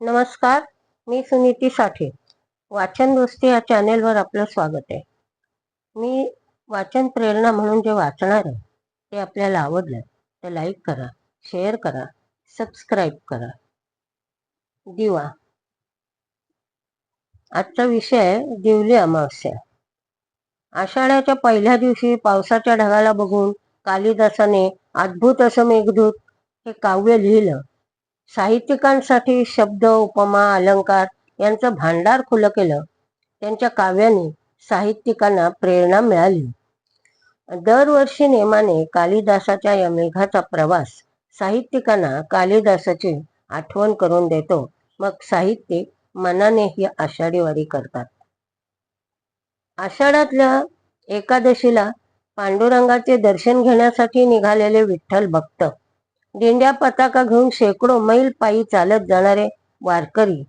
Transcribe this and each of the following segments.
नमस्कार मी सुनीती साठे. वाचन दोस्ती या चॅनेलवर आपलं स्वागत आहे. मी वाचन प्रेरणा म्हणून जे वाचणार आहे ते आपल्याला आवडलं तर लाईक करा शेअर करा सबस्क्राईब करा. दिवा. आजचा विषय आहे दिवली अमावस्या. आषाढ्याच्या पहिल्या दिवशी पावसाच्या ढगाला बघून कालिदासाने अद्भुत असं मेघदूत हे काव्य लिहिलं. साहित्यिकांसाठी शब्द उपमा अलंकार यांचं भांडार खुलं केलं. त्यांच्या काव्याने साहित्यिकांना प्रेरणा मिळाली. दरवर्षी नेमाने कालिदासाच्या या मेघाचा प्रवास साहित्यिकांना कालिदासाची आठवण करून देतो. मग साहित्यिक मनाने ही आषाढी वारी करतात. आषाढातल्या एकादशीला पांडुरंगाचे दर्शन घेण्यासाठी निघालेले विठ्ठल भक्त दिंड्या पताका घेऊन शेकडो मैल पायी चालत जाणारे वारकरी.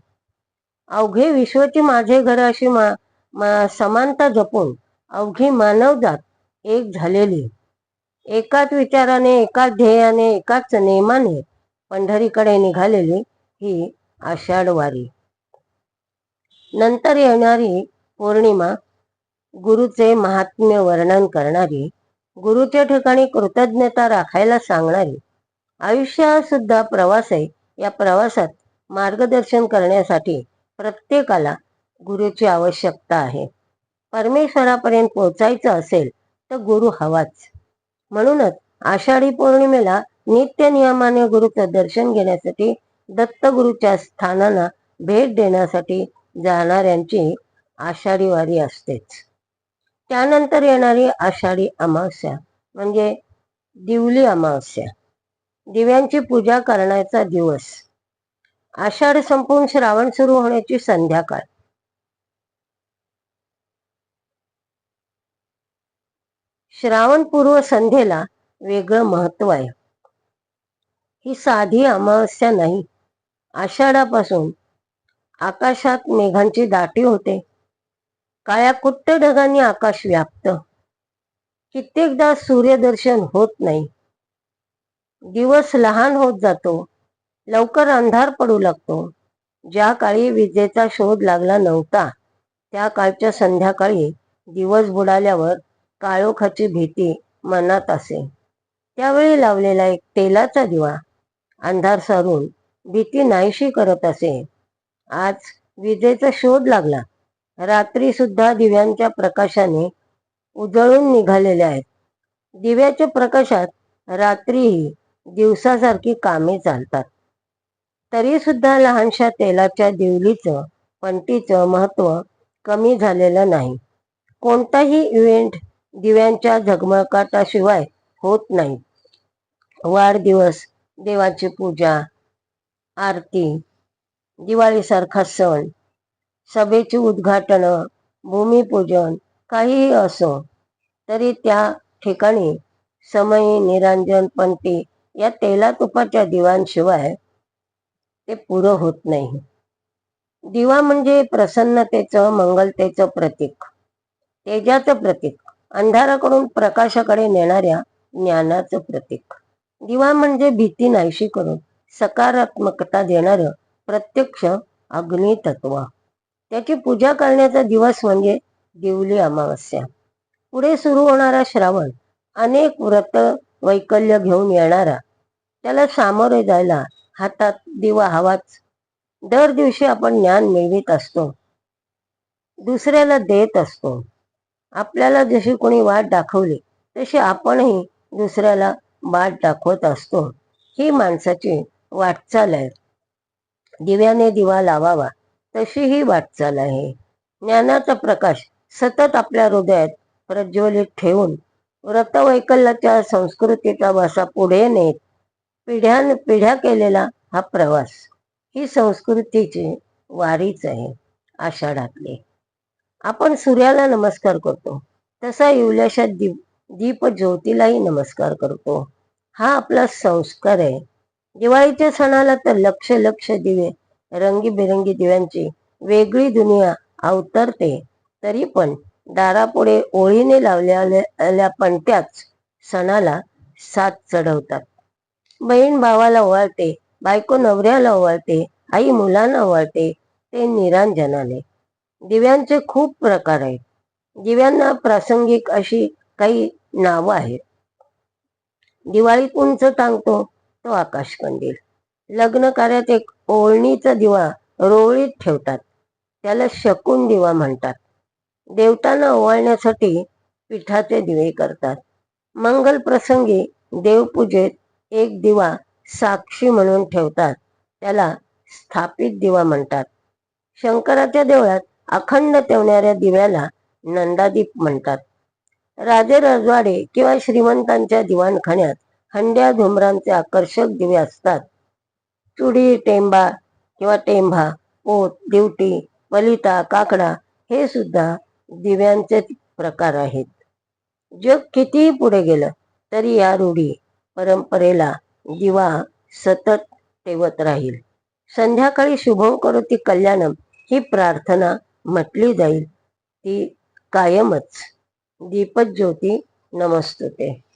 अवघे विश्वची माझे घर अशी मा, मा समानता जपून अवघी मानवजात एक झालेली. एकाच विचाराने एकाच ध्येयाने एकाच नेमाने पंढरीकडे निघालेली ही आषाढवारी नंतर येणारी पौर्णिमा गुरुचे महात्म्य वर्णन करणारी गुरुच्या ठिकाणी कृतज्ञता राखायला सांगणारी आयुष्य हा सुद्धा प्रवास आहे. या प्रवासात मार्गदर्शन करण्यासाठी प्रत्येकाला गुरुची आवश्यकता आहे. परमेश्वरापर्यंत पोहोचायचं असेल तर गुरु हवाच. म्हणूनच आषाढी पौर्णिमेला नित्य नियमाने गुरुचं दर्शन घेण्यासाठी दत्तगुरूच्या स्थानांना भेट देण्यासाठी जाणाऱ्यांची आषाढी वारी असतेच. त्यानंतर येणारी आषाढी अमावस्या म्हणजे दिवली अमावस्या. दिव्यांची पूजा करण्याचा दिवस. आषाढ संपून श्रावण सुरू होण्याची संध्याकाळ. श्रावण पूर्व संध्येला वेगळं महत्त्व आहे. ही साधी अमावस्या नाही. आषाढापासून आकाशात मेघांची दाटी होते. काळ्या कुट्ट ढगांनी आकाश व्याप्त. कित्येकदा सूर्यदर्शन होत नाही. दिवस लहान होत जातो. लवकर अंधार पडू लागतो. ज्या काळी विजेचा शोध लागला नव्हता त्या काळच्या संध्याकाळी दिवस बुडाल्यावर काळोखाची भीती मनात असे. त्यावेळी लावलेला एक तेलाचा दिवा अंधार सारून भीती नाहीशी करत असे. आज विजेचा शोध लागला. रात्री सुद्धा दिव्यांच्या प्रकाशाने उजळून निघालेले आहेत. दिव्याच्या प्रकाशात रात्रीही दिवसासारखी कामे चालतात. तरी सुद्धा लहानशा तेलाच्या दिवलीचं पंटीचं महत्त्व कमी झालेलं नाही. कोणताही इव्हेंट दिव्यांच्या झगमगाटाशिवाय होत नाही. वाढदिवस देवाची पूजा आरती दिवाळीसारखा सण सभेची उद्घाटनं भूमिपूजन काहीही असो तरी त्या ठिकाणी समयी निरांजन पंटी या तेला तुपाच्या दिवांशिवाय ते पुरं होत नाही. दिवा म्हणजे प्रसन्नतेचं मंगलतेचं प्रतीक. तेजाचं प्रतीक. अंधाराकडून प्रकाशाकडे नेणाऱ्या ज्ञानाचं प्रतीक. दिवा म्हणजे भीती नाहीशी करून सकारात्मकता देणार प्रत्यक्ष अग्नितत्व. त्याची पूजा करण्याचा दिवस म्हणजे दिवली अमावस्या. पुढे सुरू होणारा श्रावण अनेक व्रत वैकल्य घेऊन येणारा. त्याला सामोरे जायला हातात दिवा हवाच. दर दिवशी आपण ज्ञान मिळवित असतो. दुसऱ्याला देत असतो. आपल्याला जशी कोणी वाट दाखवली तशी आपणही दुसऱ्याला वाट दाखवत असतो. ही माणसाची वाटचाल आहे. दिव्याने दिवा लावावा तशी ही वाटचाल आहे. ज्ञानाचा प्रकाश सतत आपल्या हृदयात प्रज्वलित ठेवून व्रतवैकल्याच्या संस्कृतीचा वासा पुढे नेत पिढ्यान पिढ्या केलेला हा प्रवास ही संस्कृतीची वारीच आहे आषाढातली. आपण सूर्याला नमस्कार करतो. तसा येवल्याशा दीप दीप ज्योतीलाही नमस्कार करतो. हा आपला संस्कार आहे. दिवाळीच्या सणाला तर लक्ष लक्ष दिवे रंगीबेरंगी दिव्यांची वेगळी दुनिया अवतरते तरी पण दारापुढे ओळीने लावलेल्या पणत्याच सणाला साथ चढवतात. बहीण भावाला ओवाळते बायको नवऱ्याला ओवाळते आई मुलांना ओवाळते ते निरांजनाने. दिव्यांचे खूप प्रकार आहेत. दिव्यांना प्रासंगिक अशी काही नावं आहेत. दिवाळीत उंच टांगतो तो आकाशकंदील. लग्न कार्यात एक ओळणीचा दिवा रोळीत ठेवतात. त्याला शकून दिवा म्हणतात. देवतांना ओवाळण्यासाठी पिठाचे दिवे करतात. मंगल प्रसंगी देवपूजेत एक दिवा साक्षी म्हणून ठेवतात. त्याला स्थापित दिवा म्हणतात. शंकराच्या देवळात अखंड ठेवणाऱ्या दिव्याला नंदादीप म्हणतात. राजे रजवाडे किंवा श्रीमंतांच्या दिवाणखान्यात हंड्या धुमरांचे आकर्षक दिवे असतात. चुडी टेंबा किंवा टेंभा पोत दिवटी वलिता काकडा हे सुद्धा दिव्यांचे प्रकार आहेत. जग कितीही पुढे गेलं तरी या रूढी परंपरेला दिवा सतत ठेवत राहील. संध्याकाळी शुभम करोती कल्याणम ही प्रार्थना म्हटली जाईल. ती कायमच. दीपज्योती नमस्तुते.